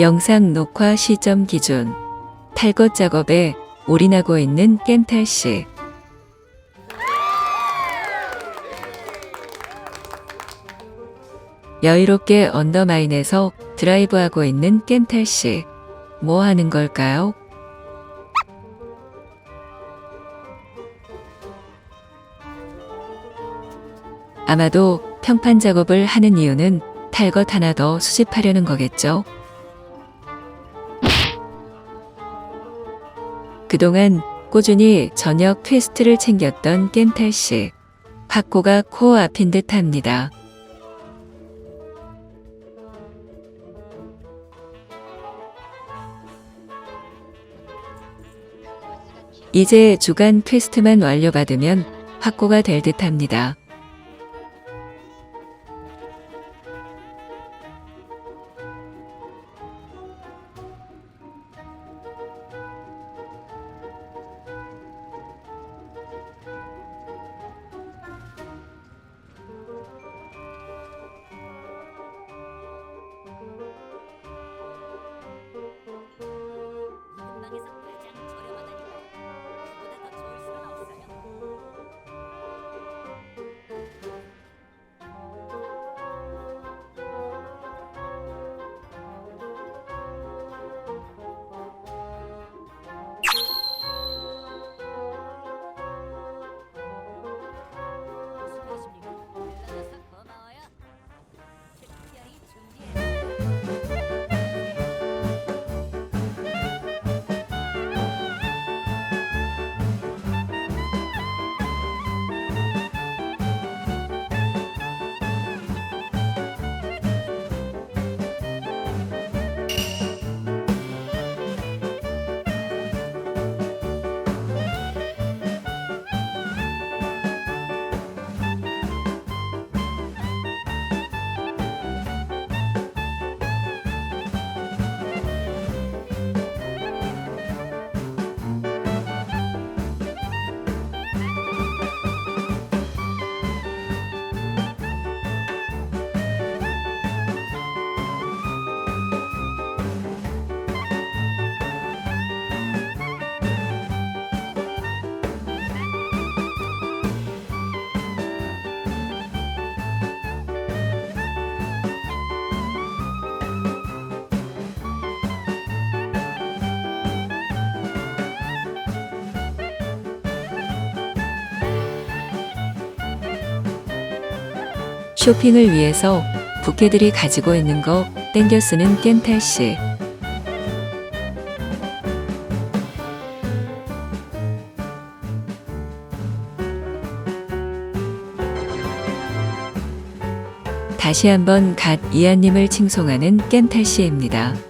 영상 녹화 시점 기준 탈것 작업에 올인하고 있는 깬탈 씨. 여유롭게 언더마인에서 드라이브하고 있는 깬탈 씨. 뭐 하는 걸까요? 아마도 평판 작업을 하는 이유는 탈 것 하나 더 수집하려는 거겠죠. 그동안 꾸준히 저녁 퀘스트를 챙겼던 깬탈 씨. 확고가 코앞인 듯 합니다. 이제 주간 퀘스트만 완료받으면 확고가 될 듯 합니다. 쇼핑을 위해서 부캐들이 가지고 있는 거 땡겨 쓰는 깬탈 씨. 다시 한번 갓 이한님을 칭송하는 깬탈 씨입니다.